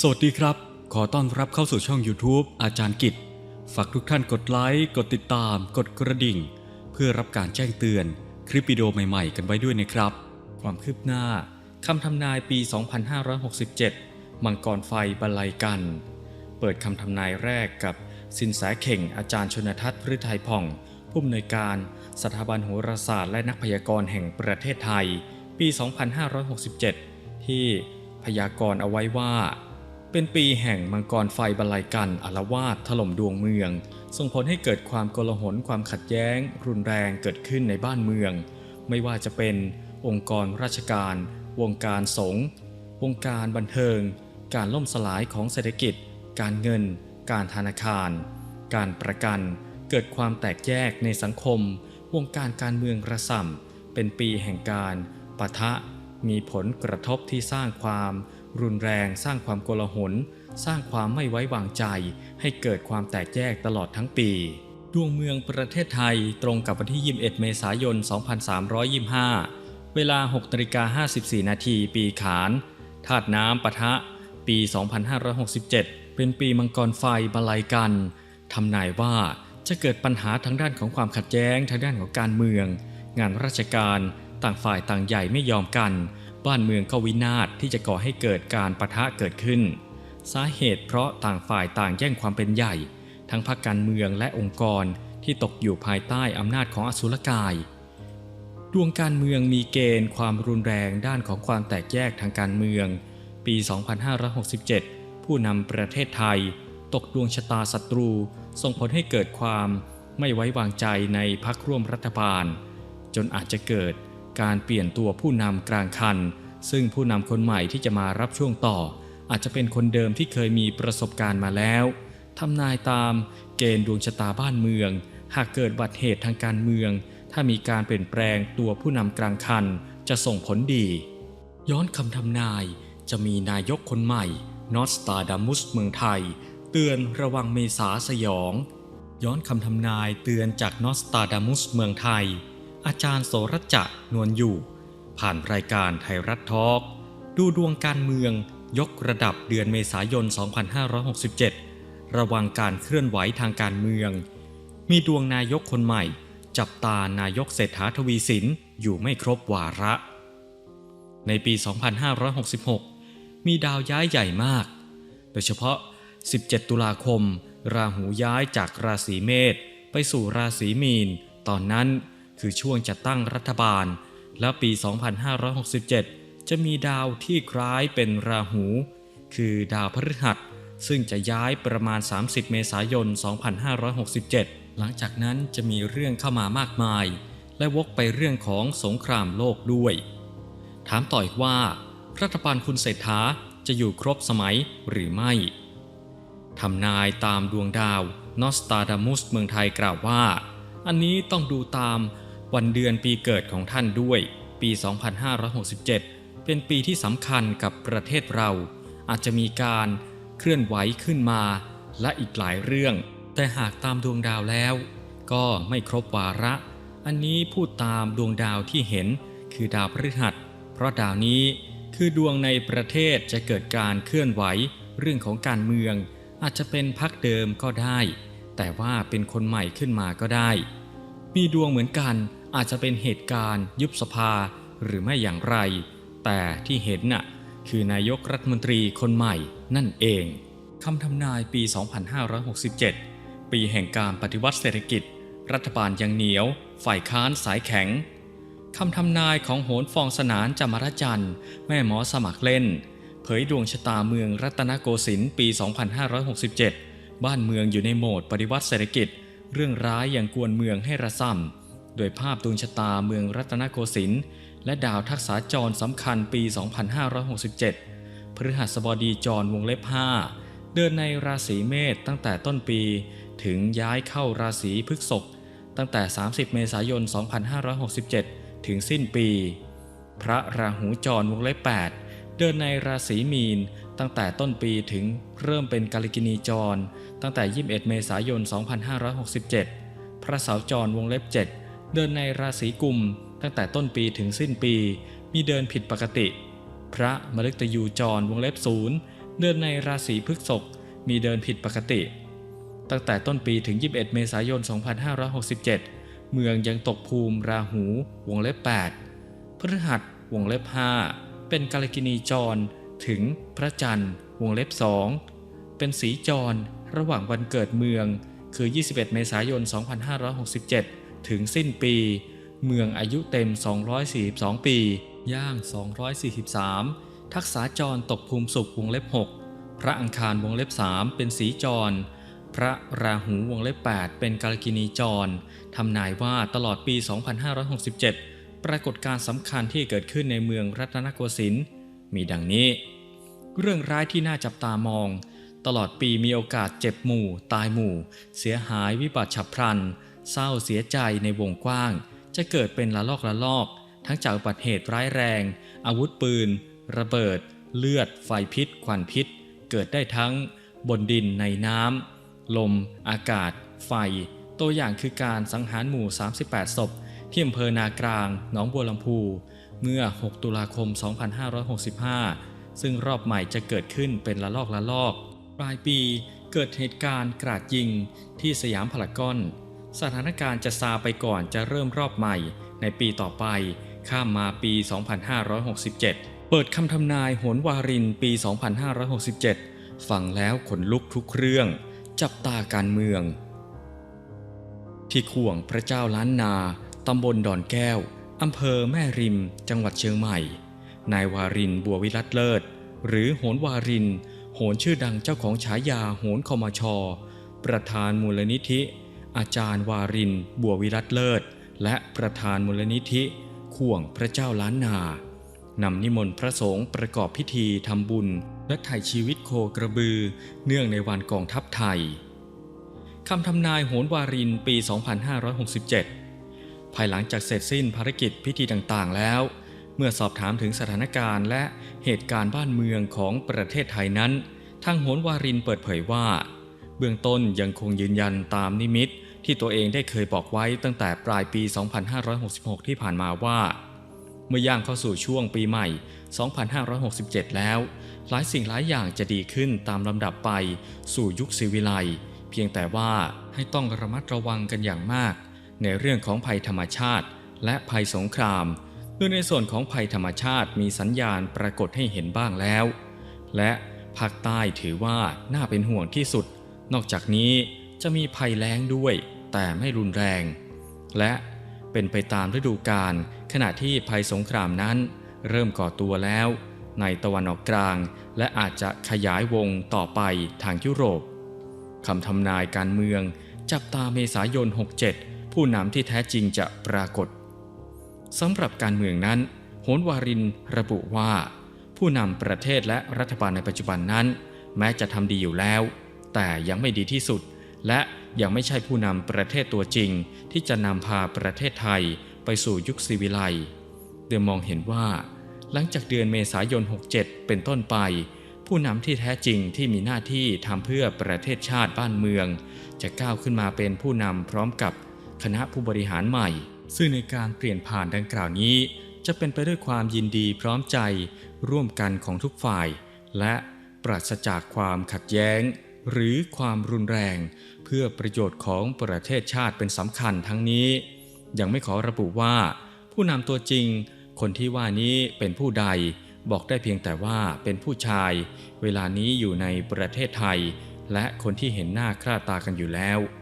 สวัสดีครับ ขอต้อนรับเข้าสู่ช่อง YouTube อาจารย์กิจ ฝากทุกท่านกดไลค์ กดติดตาม กดกระดิ่ง เพื่อรับการแจ้งเตือนคลิปวิดีโอใหม่ๆ กันไว้ด้วยนะครับ ความคืบหน้าคำทำนายปี 2567 มังกรไฟบรรลัยกัน เปิดคำทำนายแรกกับสินแสเข่งอาจารย์ชนทัศน์พฤทัยผ่อง ผู้อำนวยการสถาบันโหราศาสตร์และนักพยากรณ์แห่งประเทศไทย ปี 2567 ที่พยากรณ์เอาไว้ว่า เป็นปีแห่งมังกรไฟบรรลัยกันอารวาสถล่มดวงเมือง ส่งผลให้เกิดความโกลาหลความขัดแย้ง รุนแรงเกิดขึ้นในบ้านเมือง ไม่ว่าจะเป็นองค์กรราชการ วงการสงฆ์วงการบันเทิง การล่มสลายของเศรษฐกิจ การเงิน การธนาคาร การประกัน เกิดความแตกแยกในสังคม วงการการเมืองระส่ำเป็นปีแห่งการปะทะมีผลกระทบที่สร้างความ รุนแรงสร้างความโกลาหล สร้างความไม่ไว้วางใจ ให้เกิดความแตกแยกตลอดทั้งปี ดวงเมืองประเทศไทยตรงกับวันที่ 21 เมษายน 2325 เวลา6นาฬิกา54 นาทีปีขานธาตุน้ำปะทะ ปี 2567 เป็นปีมังกรไฟบาลัยกัน ทำนายว่าจะเกิดปัญหาทางด้านของความขัดแย้งทางด้านของการเมือง งานราชการต่างฝ่ายต่างใหญ่ไม่ยอมกัน บ้านเมืองก็วินาศที่จะก่อให้เกิดการปะทะเกิดขึ้น สาเหตุเพราะต่างฝ่ายต่างแย่งความเป็นใหญ่ ทั้งพรรคการเมืองและองค์กรที่ตกอยู่ภายใต้อำนาจของอสุรกาย ดวงการเมืองมีเกณฑ์ความรุนแรงด้านของความแตกแยกทางการเมือง ปี 2567 ผู้นำประเทศไทย ตกดวงชะตาศัตรู ส่งผลให้เกิดความไม่ไว้วางใจในพักร่วมรัฐบาล จนอาจจะเกิด การเปลี่ยนตัวผู้นำกลางคัน ซึ่งผู้นำคนใหม่ที่จะมารับช่วงต่อ อาจจะเป็นคนเดิมที่เคยมีประสบการณ์มาแล้วทำนายตามเกณฑ์ดวงชะตาบ้านเมือง หากเกิดบัติเหตุทางการเมือง ถ้ามีการเปลี่ยนแปลงตัวผู้นำกลางคัน จะส่งผลดี ย้อนคำทำนายจะมีนายกคนใหม่นอสตาดัมุสเมืองไทย เตือนระวังเมษาสยอง ย้อนคำทำนายเตือนจากนอสตาดัมุสเมืองไทย อาจารย์โสรจะนวลอยู่ ผ่านรายการไทยรัฐทอล์กดูดวงการเมืองยกระดับเดือนเมษายน 2567 ระวังการเคลื่อนไหวทางการเมือง มีดวงนายกคนใหม่ จับตานายกเศรษฐาทวีสินอยู่ไม่ครบวาระ ในปี 2566 มีดาวย้ายใหญ่มาก โดยเฉพาะ 17 ตุลาคม ราหูย้ายจากราศีเมษไปสู่ราศีมีน ตอนนั้น คือช่วงจะตั้งรัฐบาล และปี 2567 จะมีดาวที่คล้ายเป็นราหู คือดาวพฤหัส ซึ่งจะย้ายประมาณ 30 เมษายน 2567 หลังจากนั้นจะมีเรื่องเข้ามามากมาย และวกไปเรื่องของสงครามโลกด้วย ถามต่ออีกว่า รัฐบาลคุณเศรษฐาจะอยู่ครบสมัยหรือไม่ทำนายตามดวงดาวนอสตาดามุสเมืองไทยกล่าวว่า อันนี้ต้องดูตาม วันเดือนปีเกิดของท่านด้วย ปี 2567 เป็นปีที่สำคัญกับประเทศเรา อาจจะมีการเคลื่อนไหวขึ้นมาและอีกหลายเรื่อง แต่หากตามดวงดาวแล้ว ก็ไม่ครบวาระ อันนี้พูดตามดวงดาวที่เห็น คือดาวพฤหัส เพราะดาวนี้คือดวงในประเทศจะเกิดการเคลื่อนไหวเรื่องของการเมือง อาจจะเป็นพักเดิมก็ได้ แต่ว่าเป็นคนใหม่ขึ้นมาก็ได้ มีดวงเหมือนกัน อาจจะเป็นเหตุการณ์ยุบสภาหรือไม่อย่างไร แต่ที่เห็นน่ะคือนายกรัฐมนตรีคนใหม่นั่นเองคำทำนายปี 2567 ปีแห่งการปฏิวัติเศรษฐกิจ รัฐบาลยังเหนียว ฝ่ายค้านสายแข็งคำทำนายของโหนฟองสนานจามรจันทร์แม่หมอสมัครเล่น เผยดวงชะตาเมืองรัตนโกสินทร์ปี 2567 บ้านเมืองอยู่ในโหมดปฏิวัติเศรษฐกิจ เรื่องร้ายอย่างกวนเมืองให้ระส่ำ โดยภาพดวงชะตาเมืองรัตนโกสินทร์และดาวทักษาจรสำคัญปี 2567 พฤหัสบดีจรวงเล็บ 5 เดินในราศีเมษตั้งแต่ต้นปี ถึงย้ายเข้าราศีพฤษภตั้งแต่ 30 เมษายน 2567 ถึงสิ้นปี พระราหูจรวงเล็บ 8 เดินในราศีมีน ตั้งแต่ต้นปีถึงเริ่มเป็นกาลิกินีจร ตั้งแต่ 21 เมษายน 2567 พระเสาจรวงเล็บ 7 เดินในราศีกุมตั้งแต่ต้นปีถึงสิ้นปี มีเดินผิดปกติ พระมฤตยูจรวงเล็บศูนย์เดือนในราศีพฤษภมีเดินผิดปกติ ตั้งแต่ต้นปีถึง 21 เมษายน 2567 เมืองยังตกภูมิราหูวงเล็บ 8 พฤหัสวงเล็บ 5 เป็นกาลกินีจร ถึงพระจันทร์วงเล็บ2เป็นสีจร ระหว่างวันเกิดเมืองคือ 21 เมษายน 2567 ถึงสิ้นปี เมืองอายุเต็ม 242 ปี ย่าง 243 ทักษาจรตกภูมิสุขวงเล็บ 6 พระอังคารวงเล็บ 3 เป็นสีจร พระราหูวงเล็บ 8 เป็นกาลกินีจร ทำนายว่าตลอดปี 2567 ปรากฏการณ์สำคัญที่เกิดขึ้นในเมืองรัตนโกสินทร์มีดังนี้ เรื่องร้ายที่น่าจับตามองตลอดปีมีโอกาสเจ็บหมู่ ตายหมู่ เสียหายวิบัติฉับพลัน เศร้าเสียใจในวงกว้าง จะเกิดเป็นละลอกละลอก ทั้งจากอุบัติเหตุร้ายแรง อาวุธปืน ระเบิด เลือด ไฟพิษ ควันพิษ เกิดได้ทั้งบนดินในน้ำลม อากาศ ไฟ ตัวอย่างคือการสังหารหมู่ 38 ศพ ที่อำเภอนากลาง หนองบัวลำพู เมื่อ 6 ตุลาคม 2565 ซึ่งรอบใหม่จะเกิดขึ้นเป็นละลอกละลอก ปลายปีเกิดเหตุการณ์กราดยิงที่สยามพารากอน สถานการณ์จะซาไปก่อนจะเริ่มรอบใหม่ ในปีต่อไป ข้ามมาปี 2567 เปิดคำทำนายโหนวารินปี 2567 ฟังแล้วขนลุกทุกเรื่อง จับตาการเมือง ที่ข่วงพระเจ้าล้านนาตำบลดอนแก้วอำเภอแม่ริม จังหวัดเชียงใหม่ นายวารินบัววิรัตเลิศ หรือโหนวาริน โหนชื่อดังเจ้าของฉายาโหนคอมช ประธานมูลนิธิ อาจารย์วารินบัววิรัตเลิศ และประธานมูลนิธิข่วงพระเจ้าล้านนานำนิมนต์พระสงฆ์ประกอบพิธีทำบุญ และถ่ชีวิตโคกระบือ เนื่องในวันกองทัพไทยคำทำนายโหนวารินปี 2567 ภายหลังจากเสร็จสิ้นภารกิจพิธีต่างๆแล้ว เมื่อสอบถามถึงสถานการณ์และเหตุการณ์บ้านเมืองของประเทศไทยนั้น ทางโหนวารินเปิดเผยว่า เบื้องต้นยังคงยืนยันตามนิมิต ที่ตัวเองได้เคยบอกไว้ตั้งแต่ปลายปี 2566 ที่ผ่านมาว่า เมื่อย่างเข้าสู่ช่วงปีใหม่ 2567 แล้ว หลายสิ่งหลายอย่างจะดีขึ้นตามลำดับไปสู่ยุคศิวิไลเพียงแต่ว่าให้ต้องระมัดระวังกันอย่างมาก ในเรื่องของภัยธรรมชาติ และภัยสงครามโดยในส่วนของภัยธรรมชาติมีสัญญาณปรากฏให้เห็นบ้างแล้ว และภาคใต้ถือว่าน่าเป็นห่วงที่สุด นอกจากนี้จะมีภัยแล้งด้วย แต่ไม่รุนแรง และเป็นไปตามฤดูกาลขณะที่ภัยสงครามนั้น เริ่มก่อตัวแล้ว ในตะวันออกกลาง และอาจจะขยายวงต่อไปทางยุโรปคำทำนายการเมือง จับตาเมษายน 67 ผู้นำที่แท้จริงจะปรากฏสำหรับการเมืองนั้น โหนวารินระบุว่า ผู้นำประเทศและรัฐบาลในปัจจุบันนั้น แม้จะทำดีอยู่แล้ว แต่ยังไม่ดีที่สุด และ ยังไม่ใช่ผู้นำประเทศตัวจริง ที่จะนำพาประเทศไทยไปสู่ยุคศิวิไลย์โดยมองเห็นว่า หลังจากเดือนเมษายน 67 เป็นต้นไป ผู้นำที่แท้จริงที่มีหน้าที่ทำเพื่อประเทศชาติบ้านเมือง จะก้าวขึ้นมาเป็นผู้นำพร้อมกับคณะผู้บริหารใหม่ ซึ่งในการเปลี่ยนผ่านดังกล่าวนี้ จะเป็นไปด้วยความยินดีพร้อมใจร่วมกันของทุกฝ่าย และปราศจากความขัดแย้ง หรือความรุนแรง เพื่อประโยชน์ของประเทศชาติเป็นสำคัญทั้งนี้ ยังไม่ขอระบุว่า ผู้นำตัวจริง คนที่ว่านี้เป็นผู้ใด บอกได้เพียงแต่ว่าเป็นผู้ชาย เวลานี้อยู่ในประเทศไทย และคนที่เห็นหน้าค่าตากันอยู่แล้ว